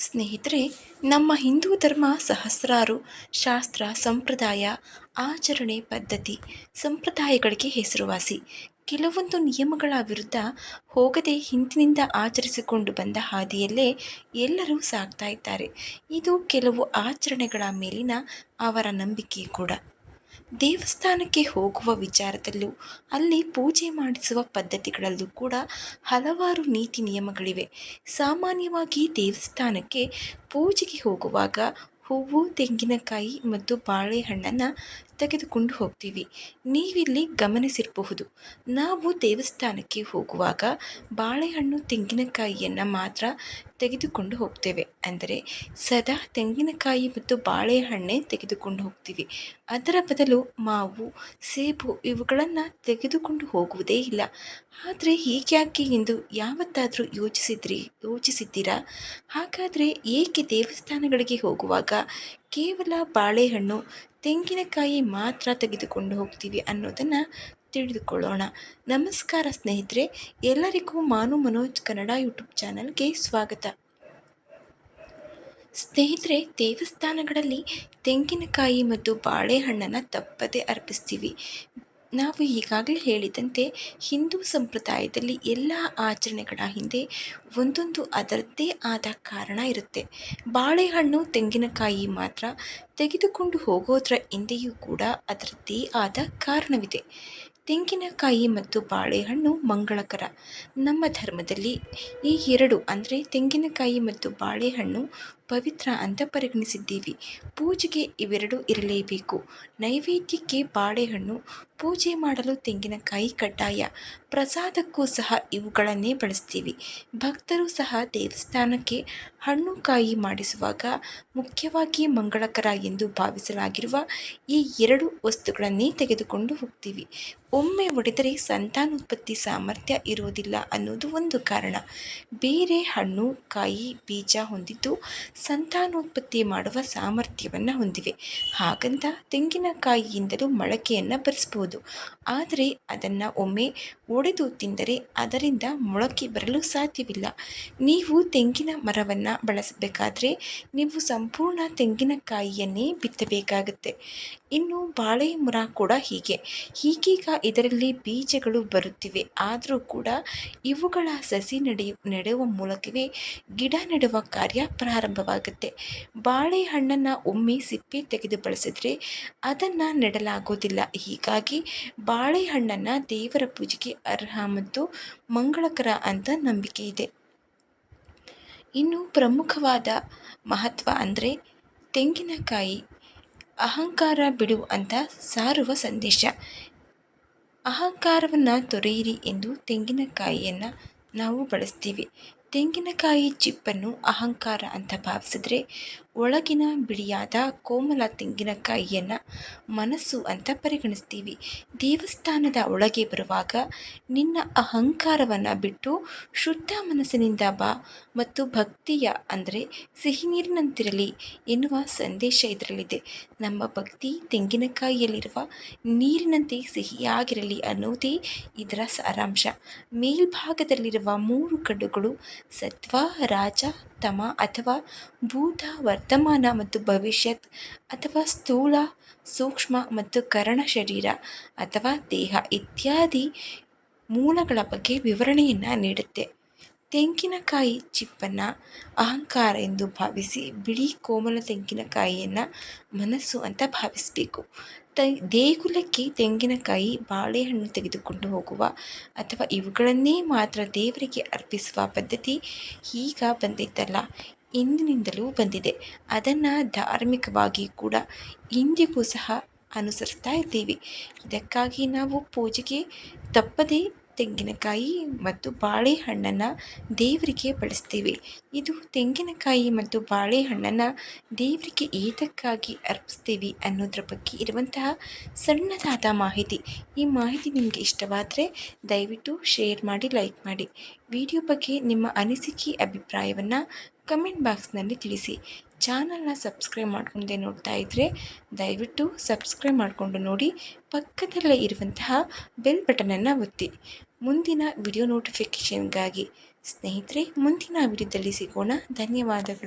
ಸ್ನೇಹಿತರೆ, ನಮ್ಮ ಹಿಂದೂ ಧರ್ಮ, ಸಹಸ್ರಾರು ಶಾಸ್ತ್ರ, ಸಂಪ್ರದಾಯ, ಆಚರಣೆ ಪದ್ಧತಿ, ಸಂಪ್ರದಾಯಗಳಿಗೆ ಹೆಸರುವಾಸಿ. ಕೆಲವೊಂದು ನಿಯಮಗಳ ವಿರುದ್ಧ ಹೋಗದೆ ಹಿಂದಿನಿಂದ ಆಚರಿಸಿಕೊಂಡು ಬಂದ ಹಾದಿಯಲ್ಲೇ ಎಲ್ಲರೂ ಸಾಗ್ತಾ ಇದ್ದಾರೆ. ಇದು ಕೆಲವು ಆಚರಣೆಗಳ ಮೇಲಿನ ಅವರ ನಂಬಿಕೆ ಕೂಡ. ದೇವಸ್ಥಾನಕ್ಕೆ ಹೋಗುವ ವಿಚಾರದಲ್ಲೂ, ಅಲ್ಲಿ ಪೂಜೆ ಮಾಡಿಸುವ ಪದ್ಧತಿಗಳಲ್ಲೂ ಕೂಡ ಹಲವಾರು ನೀತಿ ನಿಯಮಗಳಿವೆ. ಸಾಮಾನ್ಯವಾಗಿ ದೇವಸ್ಥಾನಕ್ಕೆ ಪೂಜೆಗೆ ಹೋಗುವಾಗ ಹೂವು, ತೆಂಗಿನಕಾಯಿ ಮತ್ತು ಬಾಳೆಹಣ್ಣನ್ನು ತೆಗೆದುಕೊಂಡು ಹೋಗ್ತೀವಿ. ನೀವಿಲ್ಲಿ ಗಮನಿಸಿರಬಹುದು. ನಾವು ದೇವಸ್ಥಾನಕ್ಕೆ ಹೋಗುವಾಗ ಬಾಳೆಹಣ್ಣು ತೆಂಗಿನಕಾಯಿಯನ್ನು ಮಾತ್ರ ತೆಗೆದುಕೊಂಡು ಹೋಗ್ತೇವೆ. ಅಂದರೆ ಸದಾ ತೆಂಗಿನಕಾಯಿ ಮತ್ತು ಬಾಳೆಹಣ್ಣೆ ತೆಗೆದುಕೊಂಡು ಹೋಗ್ತೀವಿ. ಅದರ ಬದಲು ಮಾವು, ಸೇಬು ಇವುಗಳನ್ನು ತೆಗೆದುಕೊಂಡು ಹೋಗುವುದೇ ಇಲ್ಲ. ಆದರೆ ಹೀಗ್ಯಾಕೆ ಎಂದು ಯಾವತ್ತಾದರೂ ಯೋಚಿಸಿದ್ರಿ, ಯೋಚಿಸಿದ್ದೀರಾ? ಹಾಗಾದರೆ ಏಕೆ ದೇವಸ್ಥಾನಗಳಿಗೆ ಹೋಗುವಾಗ ಕೇವಲ ಬಾಳೆಹಣ್ಣು, ತೆಂಗಿನಕಾಯಿ ಮಾತ್ರ ತೆಗೆದುಕೊಂಡು ಹೋಗ್ತೀವಿ ಅನ್ನೋದನ್ನು ತಿಳಿದುಕೊಳ್ಳೋಣ. ನಮಸ್ಕಾರ ಸ್ನೇಹಿತರೆ, ಎಲ್ಲರಿಗೂ ಮಾನು ಮನೋಜ್ ಕನ್ನಡ ಯೂಟ್ಯೂಬ್ ಚಾನಲ್ಗೆ ಸ್ವಾಗತ. ಸ್ನೇಹಿತರೆ, ದೇವಸ್ಥಾನಗಳಲ್ಲಿ ತೆಂಗಿನಕಾಯಿ ಮತ್ತು ಬಾಳೆಹಣ್ಣನ್ನು ತಪ್ಪದೇ ಅರ್ಪಿಸ್ತೀವಿ. ನಾವು ಈಗಾಗಲೇ ಹೇಳಿದಂತೆ ಹಿಂದೂ ಸಂಪ್ರದಾಯದಲ್ಲಿ ಎಲ್ಲ ಆಚರಣೆಗಳ ಹಿಂದೆ ಒಂದೊಂದು ಅದರದ್ದೇ ಆದ ಕಾರಣ ಇರುತ್ತೆ. ಬಾಳೆಹಣ್ಣು, ತೆಂಗಿನಕಾಯಿ ಮಾತ್ರ ತೆಗೆದುಕೊಂಡು ಹೋಗೋದ್ರ ಹಿಂದೆಯೂ ಕೂಡ ಅದರದ್ದೇ ಆದ ಕಾರಣವಿದೆ. ತೆಂಗಿನಕಾಯಿ ಮತ್ತು ಬಾಳೆಹಣ್ಣು ಮಂಗಳಕರ. ನಮ್ಮ ಧರ್ಮದಲ್ಲಿ ಈ ಎರಡು, ಅಂದರೆ ತೆಂಗಿನಕಾಯಿ ಮತ್ತು ಬಾಳೆಹಣ್ಣು ಪವಿತ್ರ ಅಂತ ಪರಿಗಣಿಸಿದ್ದೀವಿ. ಪೂಜೆಗೆ ಇವೆರಡೂ ಇರಲೇಬೇಕು. ನೈವೇದ್ಯಕ್ಕೆ ಬಾಳೆಹಣ್ಣು, ಪೂಜೆ ಮಾಡಲು ತೆಂಗಿನಕಾಯಿ ಕಡ್ಡಾಯ, ಪ್ರಸಾದಕ್ಕೂ ಸಹ ಇವುಗಳನ್ನೇ ಬಳಸ್ತೀವಿ. ಭಕ್ತರು ಸಹ ದೇವಸ್ಥಾನಕ್ಕೆ ಹಣ್ಣು ಕಾಯಿ ಮಾಡಿಸುವಾಗ ಮುಖ್ಯವಾಗಿ ಮಂಗಳಕರ ಎಂದು ಭಾವಿಸಲಾಗಿರುವ ಈ ಎರಡು ವಸ್ತುಗಳನ್ನೇ ತೆಗೆದುಕೊಂಡು ಹೋಗ್ತೀವಿ. ಒಮ್ಮೆ ಒಡೆದರೆ ಸಂತಾನೋತ್ಪತ್ತಿ ಸಾಮರ್ಥ್ಯ ಇರುವುದಿಲ್ಲ ಅನ್ನೋದು ಒಂದು ಕಾರಣ. ಬೇರೆ ಹಣ್ಣು, ಕಾಯಿ, ಬೀಜ ಹೊಂದಿದ್ದು ಸಂತಾನೋತ್ಪತ್ತಿ ಮಾಡುವ ಸಾಮರ್ಥ್ಯವನ್ನು ಹೊಂದಿವೆ. ಹಾಗಂತ ತೆಂಗಿನಕಾಯಿಯಿಂದಲೂ ಮೊಳಕೆಯನ್ನು ಬರೆಸ್ಬೋದು. ಆದರೆ ಅದನ್ನು ಒಮ್ಮೆ ಒಡೆದು ತಿಂದರೆ ಅದರಿಂದ ಮೊಳಕೆ ಬರಲು ಸಾಧ್ಯವಿಲ್ಲ. ನೀವು ತೆಂಗಿನ ಮರವನ್ನು ಬಳಸಬೇಕಾದ್ರೆ ನೀವು ಸಂಪೂರ್ಣ ತೆಂಗಿನಕಾಯಿಯನ್ನೇ ಬಿತ್ತಬೇಕಾಗುತ್ತೆ. ಇನ್ನು ಬಾಳೆ ಮರ ಕೂಡ ಹೀಗೆ. ಹೀಗೀಗ ಇದರಲ್ಲಿ ಬೀಜಗಳು ಬರುತ್ತಿವೆ. ಆದರೂ ಕೂಡ ಇವುಗಳ ಸಸಿ ನಡೆಯು, ನೆಡುವ ಮೂಲಕವೇ ಗಿಡ ನೆಡುವ ಕಾರ್ಯ ಪ್ರಾರಂಭವಾಗುತ್ತೆ ಬಾಳೆಹಣ್ಣನ್ನು ಒಮ್ಮೆ ಸಿಪ್ಪೆ ತೆಗೆದು ಬಳಸಿದ್ರೆ ಅದನ್ನು ನೆಡಲಾಗೋದಿಲ್ಲ. ಹೀಗಾಗಿ ಬಾಳೆಹಣ್ಣನ್ನು ದೇವರ ಪೂಜೆಗೆ ಅರ್ಹ ಮತ್ತು ಮಂಗಳಕರ ಅಂತ ನಂಬಿಕೆ ಇದೆ. ಇನ್ನು ಪ್ರಮುಖವಾದ ಮಹತ್ವ ಅಂದರೆ ತೆಂಗಿನಕಾಯಿ, ಅಹಂಕಾರ ಬಿಡು ಅಂತ ಸಾರುವ ಸಂದೇಶ. ಅಹಂಕಾರವನ್ನು ತೊರೆಯಿರಿ ಎಂದು ತೆಂಗಿನಕಾಯಿಯನ್ನು ನಾವು ಬಳಸ್ತೀವಿ. ತೆಂಗಿನಕಾಯಿ ಚಿಪ್ಪನ್ನು ಅಹಂಕಾರ ಅಂತ ಭಾವಿಸಿದ್ರೆ ಒಳಗಿನ ಬಿಳಿಯಾದ ಕೋಮಲ ತೆಂಗಿನಕಾಯಿಯನ್ನು ಮನಸ್ಸು ಅಂತ ಪರಿಗಣಿಸ್ತೀವಿ. ದೇವಸ್ಥಾನದ ಒಳಗೆ ಬರುವಾಗ ನಿನ್ನ ಅಹಂಕಾರವನ್ನು ಬಿಟ್ಟು ಶುದ್ಧ ಮನಸ್ಸಿನಿಂದ ಬಾ ಮತ್ತು ಭಕ್ತಿಯ ಅಂದರೆ ಸಿಹಿ ನೀರಿನಂತಿರಲಿ ಎನ್ನುವ ಸಂದೇಶ ಇದರಲ್ಲಿದೆ. ನಮ್ಮ ಭಕ್ತಿ ತೆಂಗಿನಕಾಯಿಯಲ್ಲಿರುವ ನೀರಿನಂತೆ ಸಿಹಿಯಾಗಿರಲಿ ಅನ್ನೋದೇ ಇದರ ಸಾರಾಂಶ. ಮೇಲ್ಭಾಗದಲ್ಲಿರುವ ಮೂರು ಕಡ್ಡುಗಳು ಸತ್ವ, ರಾಜ, ತಮ ಅಥವಾ ಭೂತ, ವರ್ತಮಾನ ಮತ್ತು ಭವಿಷ್ಯತ್ ಅಥವಾ ಸ್ಥೂಲ, ಸೂಕ್ಷ್ಮ ಮತ್ತು ಕರಣ ಶರೀರ ಅಥವಾ ದೇಹ ಇತ್ಯಾದಿ ಮೂಲಗಳ ಬಗ್ಗೆ ವಿವರಣೆಯನ್ನು ನೀಡುತ್ತೆ. ತೆಂಗಿನಕಾಯಿ ಚಿಪ್ಪನ್ನು ಅಹಂಕಾರ ಎಂದು ಭಾವಿಸಿ ಬಿಳಿ ಕೋಮಲ ತೆಂಗಿನಕಾಯಿಯನ್ನು ಮನಸ್ಸು ಅಂತ ಭಾವಿಸಬೇಕು. ತ, ದೇಗುಲಕ್ಕೆ ತೆಂಗಿನಕಾಯಿ ಬಾಳೆಹಣ್ಣು ತೆಗೆದುಕೊಂಡು ಹೋಗುವ ಅಥವಾ ಇವುಗಳನ್ನೇ ಮಾತ್ರ ದೇವರಿಗೆ ಅರ್ಪಿಸುವ ಪದ್ಧತಿ ಈಗ ಬಂದಿದ್ದಲ್ಲ ಇಂದಿನಿಂದಲೂ ಬಂದಿದೆ. ಅದನ್ನು ಧಾರ್ಮಿಕವಾಗಿ ಕೂಡ ಇಂದಿಗೂ ಸಹ ಅನುಸರಿಸ್ತಾ ಇದ್ದೀವಿ. ಇದಕ್ಕಾಗಿ ನಾವು ಪೂಜೆಗೆ ತಪ್ಪದೇ ತೆಂಗಿನಕಾಯಿ ಮತ್ತು ಬಾಳೆಹಣ್ಣನ್ನು ದೇವರಿಗೆ ಬಳಸ್ತೀವಿ ಇದು ತೆಂಗಿನಕಾಯಿ ಮತ್ತು ಬಾಳೆಹಣ್ಣನ್ನು ದೇವರಿಗೆ ಏತಕ್ಕಾಗಿ ಅರ್ಪಿಸ್ತೀವಿ ಅನ್ನೋದ್ರ ಬಗ್ಗೆ ಇರುವಂತಹ ಸಣ್ಣದಾದ ಮಾಹಿತಿ. ಈ ಮಾಹಿತಿ ನಿಮಗೆ ಇಷ್ಟವಾದರೆ ದಯವಿಟ್ಟು ಶೇರ್ ಮಾಡಿ, ಲೈಕ್ ಮಾಡಿ. ವಿಡಿಯೋ ಬಗ್ಗೆ ನಿಮ್ಮ ಅನಿಸಿಕೆ, ಅಭಿಪ್ರಾಯವನ್ನು ಕಮೆಂಟ್ ಬಾಕ್ಸ್ನಲ್ಲಿ ತಿಳಿಸಿ. ಚಾನಲ್ನ ಸಬ್ಸ್ಕ್ರೈಬ್ ಮಾಡ್ಕೊಂಡೆ ನೋಡ್ತಾ ಇದ್ದರೆ ದಯವಿಟ್ಟು ಸಬ್ಸ್ಕ್ರೈಬ್ ಮಾಡಿಕೊಂಡು ನೋಡಿ ಪಕ್ಕದಲ್ಲೇ ಇರುವಂತಹ ಬೆಲ್ ಬಟನನ್ನು ಒತ್ತಿ. ಮುಂದಿನ ವಿಡಿಯೋ ನೋಟಿಫಿಕೇಷನ್ಗಾಗಿ ಸ್ನೇಹಿತರೆ, ಮುಂದಿನ ವಿಡಿಯೋದಲ್ಲಿ ಸಿಗೋಣ. ಧನ್ಯವಾದಗಳು.